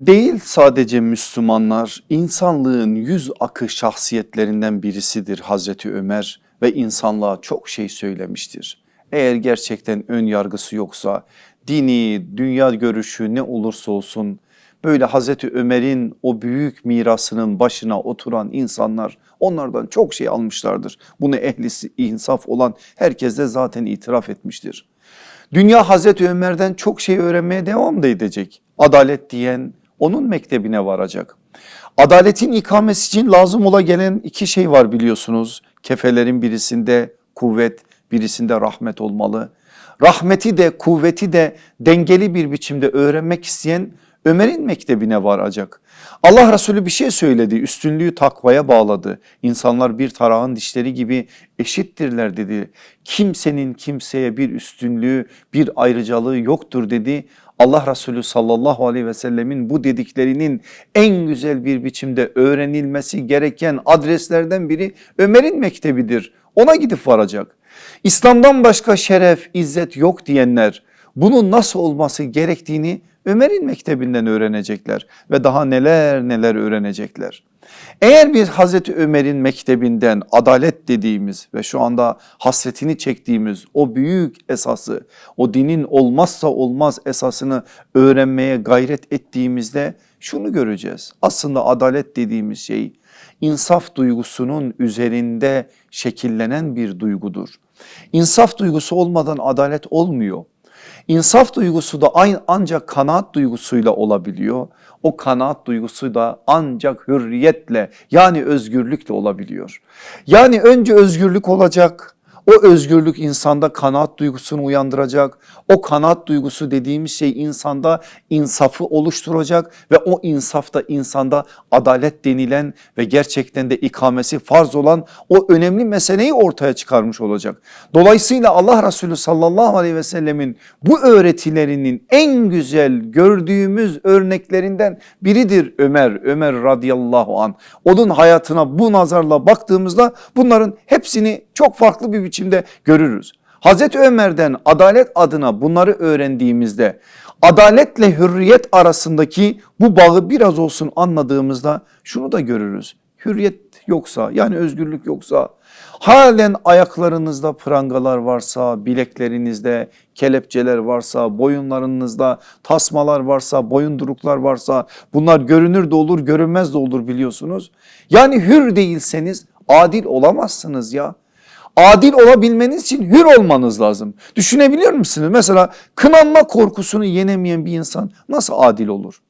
Değil sadece Müslümanlar, insanlığın yüz akı şahsiyetlerinden birisidir Hazreti Ömer ve insanlığa çok şey söylemiştir. Eğer gerçekten ön yargısı yoksa, dini, dünya görüşü ne olursa olsun böyle Hazreti Ömer'in o büyük mirasının başına oturan insanlar onlardan çok şey almışlardır. Bunu ehli insaf olan herkes de zaten itiraf etmiştir. Dünya Hazreti Ömer'den çok şey öğrenmeye devam da edecek. Adalet diyen onun mektebine varacak. Adaletin ikamesi için lazım ola gelen iki şey var biliyorsunuz. Kefelerin birisinde kuvvet, birisinde rahmet olmalı. Rahmeti de kuvveti de dengeli bir biçimde öğrenmek isteyen Ömer'in mektebine varacak. Allah Resulü bir şey söyledi, üstünlüğü takvaya bağladı. İnsanlar bir tarağın dişleri gibi eşittirler dedi. Kimsenin kimseye bir üstünlüğü, bir ayrıcalığı yoktur dedi. Allah Resulü sallallahu aleyhi ve sellemin bu dediklerinin en güzel bir biçimde öğrenilmesi gereken adreslerden biri Ömer'in mektebidir. Ona gidip varacak. İslam'dan başka şeref, izzet yok diyenler bunun nasıl olması gerektiğini Ömer'in mektebinden öğrenecekler ve daha neler neler öğrenecekler. Eğer biz Hazreti Ömer'in mektebinden adalet dediğimiz ve şu anda hasretini çektiğimiz o büyük esası, o dinin olmazsa olmaz esasını öğrenmeye gayret ettiğimizde şunu göreceğiz. Aslında adalet dediğimiz şey insaf duygusunun üzerinde şekillenen bir duygudur. İnsaf duygusu olmadan adalet olmuyor. İnsaf duygusu da ancak kanaat duygusuyla olabiliyor. O kanaat duygusu da ancak hürriyetle yani özgürlükle olabiliyor. Yani önce özgürlük olacak. O özgürlük insanda kanaat duygusunu uyandıracak. O kanaat duygusu dediğimiz şey insanda insafı oluşturacak ve o insafta insanda adalet denilen ve gerçekten de ikamesi farz olan o önemli meseleyi ortaya çıkarmış olacak. Dolayısıyla Allah Resulü sallallahu aleyhi ve sellemin bu öğretilerinin en güzel gördüğümüz örneklerinden biridir Ömer, Ömer radıyallahu an. Onun hayatına bu nazarla baktığımızda bunların hepsini çok farklı bir biçimde görürüz. Hazreti Ömer'den adalet adına bunları öğrendiğimizde adaletle hürriyet arasındaki bu bağı biraz olsun anladığımızda şunu da görürüz. Hürriyet yoksa yani özgürlük yoksa halen ayaklarınızda prangalar varsa, bileklerinizde kelepçeler varsa, boyunlarınızda tasmalar varsa, boyunduruklar varsa bunlar görünür de olur görünmez de olur biliyorsunuz. Yani hür değilseniz adil olamazsınız ya. Adil olabilmeniz için hür olmanız lazım. Düşünebiliyor musunuz? Mesela kınanma korkusunu yenemeyen bir insan nasıl adil olur?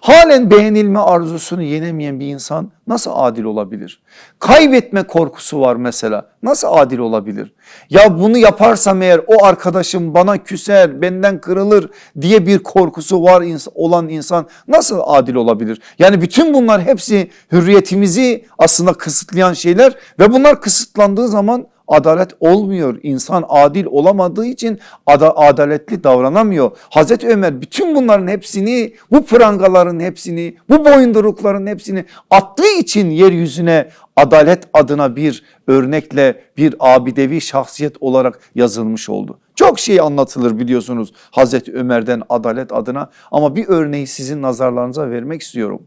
Halen beğenilme arzusunu yenemeyen bir insan nasıl adil olabilir? Kaybetme korkusu var mesela nasıl adil olabilir? Ya bunu yaparsam eğer o arkadaşım bana küser benden kırılır diye bir korkusu var olan insan nasıl adil olabilir? Yani bütün bunlar hepsi hürriyetimizi aslında kısıtlayan şeyler ve bunlar kısıtlandığı zaman adalet olmuyor. İnsan adil olamadığı için ada, adaletli davranamıyor. Hazreti Ömer bütün bunların hepsini bu prangaların hepsini bu boyundurukların hepsini attığı için yeryüzüne adalet adına bir örnekle bir abidevi şahsiyet olarak yazılmış oldu. Çok şey anlatılır biliyorsunuz Hazreti Ömer'den adalet adına ama bir örneği sizin nazarlarınıza vermek istiyorum.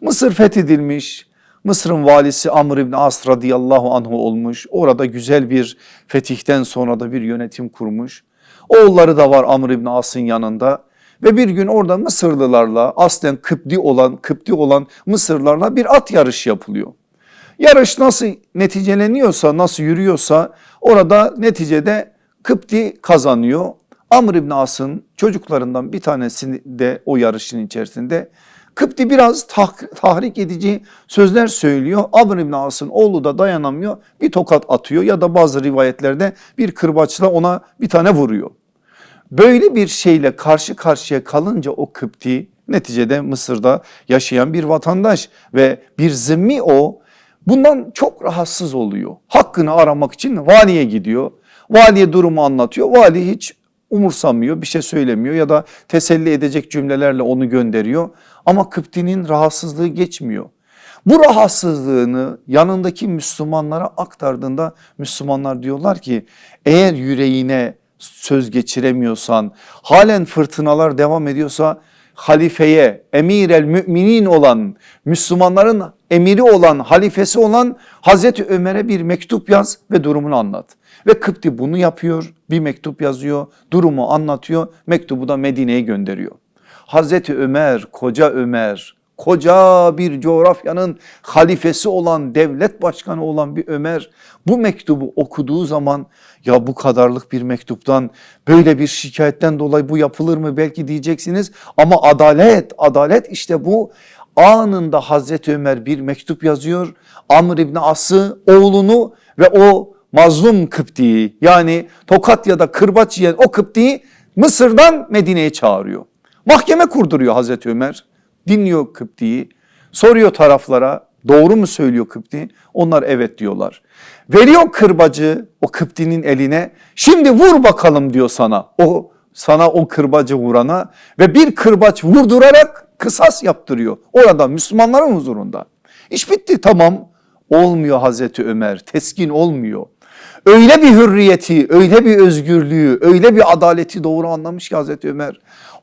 Mısır fethedilmiş, Mısır'ın valisi Amr İbni As radıyallahu anhu olmuş. Orada güzel bir fetihten sonra da bir yönetim kurmuş. Oğulları da var Amr İbni As'ın yanında. Ve bir gün orada Mısırlılarla aslen Kıpti olan, Kıpti olan Mısırlarla bir at yarışı yapılıyor. Yarış nasıl neticeleniyorsa, nasıl yürüyorsa orada neticede Kıpti kazanıyor. Amr İbni As'ın çocuklarından bir tanesi de o yarışın içerisinde Kıpti biraz tah tahrik edici sözler söylüyor. Amr İbn As'ın oğlu da dayanamıyor bir tokat atıyor ya da bazı rivayetlerde bir kırbaçla ona bir tane vuruyor. Böyle bir şeyle karşı karşıya kalınca o Kıpti neticede Mısır'da yaşayan bir vatandaş ve bir zimmi o bundan çok rahatsız oluyor. Hakkını aramak için valiye gidiyor. Valiye durumu anlatıyor. Vali hiç umursamıyor bir şey söylemiyor ya da teselli edecek cümlelerle onu gönderiyor. Ama Kıpti'nin rahatsızlığı geçmiyor. Bu rahatsızlığını yanındaki Müslümanlara aktardığında Müslümanlar diyorlar ki eğer yüreğine söz geçiremiyorsan halen fırtınalar devam ediyorsa halifeye, emir el müminin olan, Müslümanların emiri olan, halifesi olan Hazreti Ömer'e bir mektup yaz ve durumunu anlat. Ve Kıpti bunu yapıyor, bir mektup yazıyor, durumu anlatıyor, mektubu da Medine'ye gönderiyor. Hazreti Ömer, koca Ömer, koca bir coğrafyanın halifesi olan, devlet başkanı olan bir Ömer bu mektubu okuduğu zaman ya bu kadarlık bir mektuptan böyle bir şikayetten dolayı bu yapılır mı belki diyeceksiniz ama adalet, adalet işte bu anında Hazreti Ömer bir mektup yazıyor. Amr İbni As'ı oğlunu ve o mazlum Kıpti'yi yani tokat ya da kırbaç yiyen o Kıpti'yi Mısır'dan Medine'ye çağırıyor. Mahkeme kurduruyor Hazreti Ömer. Dinliyor Kıpti'yi. Soruyor taraflara doğru mu söylüyor Kıpti? Onlar evet diyorlar. Veriyor kırbacı o Kıpti'nin eline. Şimdi vur bakalım diyor sana. O sana o kırbacı vurana ve bir kırbaç vurdurarak kısas yaptırıyor. Orada Müslümanların huzurunda. İş bitti tamam. Olmuyor Hazreti Ömer. Teskin olmuyor. Öyle bir hürriyeti, öyle bir özgürlüğü, öyle bir adaleti doğru anlamış ki Hazreti Ömer.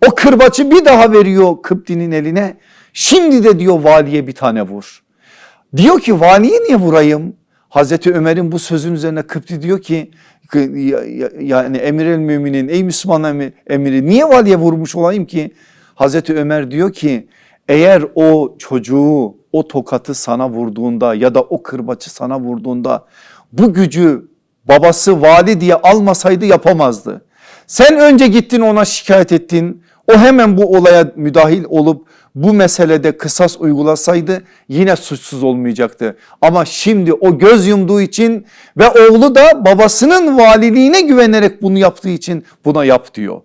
O kırbaçı bir daha veriyor Kıpti'nin eline. Şimdi de diyor valiye bir tane vur. Diyor ki valiye niye vurayım? Hazreti Ömer'in bu sözün üzerine Kıpti diyor ki yani emir el müminin ey Müslüman emiri niye valiye vurmuş olayım ki? Hazreti Ömer diyor ki eğer o çocuğu o tokatı sana vurduğunda ya da o kırbaçı sana vurduğunda bu gücü babası vali diye almasaydı yapamazdı. Sen önce gittin ona şikayet ettin. O hemen bu olaya müdahil olup bu meselede kısas uygulasaydı yine suçsuz olmayacaktı. Ama şimdi o göz yumduğu için ve oğlu da babasının valiliğine güvenerek bunu yaptığı için buna yap diyor.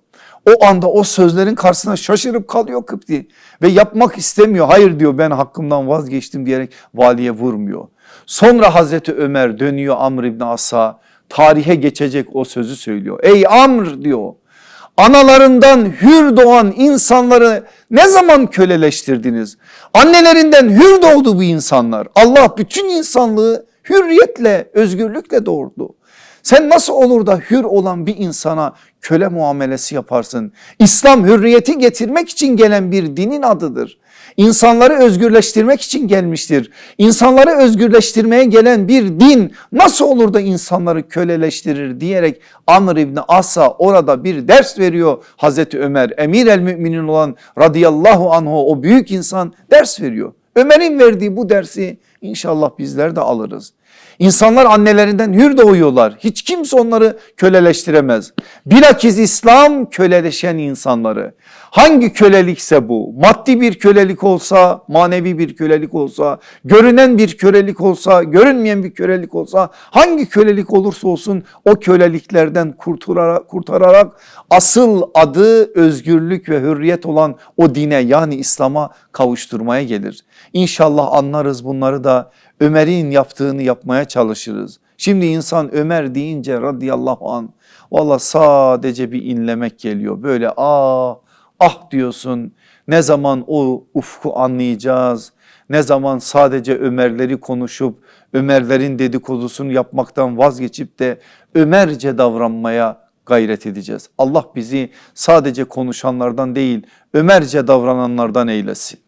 O anda o sözlerin karşısına şaşırıp kalıyor Kıpti ve yapmak istemiyor. Hayır diyor ben hakkımdan vazgeçtim diyerek valiye vurmuyor. Sonra Hazreti Ömer dönüyor Amr İbni As'a tarihe geçecek o sözü söylüyor. Ey Amr diyor analarından hür doğan insanları ne zaman köleleştirdiniz? Annelerinden hür doğdu bu insanlar. Allah bütün insanlığı hürriyetle, özgürlükle doğurdu. Sen nasıl olur da hür olan bir insana köle muamelesi yaparsın? İslam hürriyeti getirmek için gelen bir dinin adıdır. İnsanları özgürleştirmek için gelmiştir. İnsanları özgürleştirmeye gelen bir din nasıl olur da insanları köleleştirir diyerek Amr İbni Asa orada bir ders veriyor Hazreti Ömer. Emir el müminin olan radıyallahu anhu o büyük insan ders veriyor. Ömer'in verdiği bu dersi inşallah bizler de alırız. İnsanlar annelerinden hür doğuyorlar. Hiç kimse onları köleleştiremez. Bilakis İslam köleleşen insanları. Hangi kölelikse bu maddi bir kölelik olsa manevi bir kölelik olsa görünen bir kölelik olsa görünmeyen bir kölelik olsa hangi kölelik olursa olsun o köleliklerden kurtararak, kurtararak asıl adı özgürlük ve hürriyet olan o dine yani İslam'a kavuşturmaya gelir. İnşallah anlarız bunları da Ömer'in yaptığını yapmaya çalışırız. Şimdi insan Ömer deyince radıyallahu an valla sadece bir inlemek geliyor. Böyle ah ah diyorsun ne zaman o ufku anlayacağız? Ne zaman sadece Ömerleri konuşup Ömerlerin dedikodusunu yapmaktan vazgeçip de Ömerce davranmaya gayret edeceğiz. Allah bizi sadece konuşanlardan değil Ömerce davrananlardan eylesin.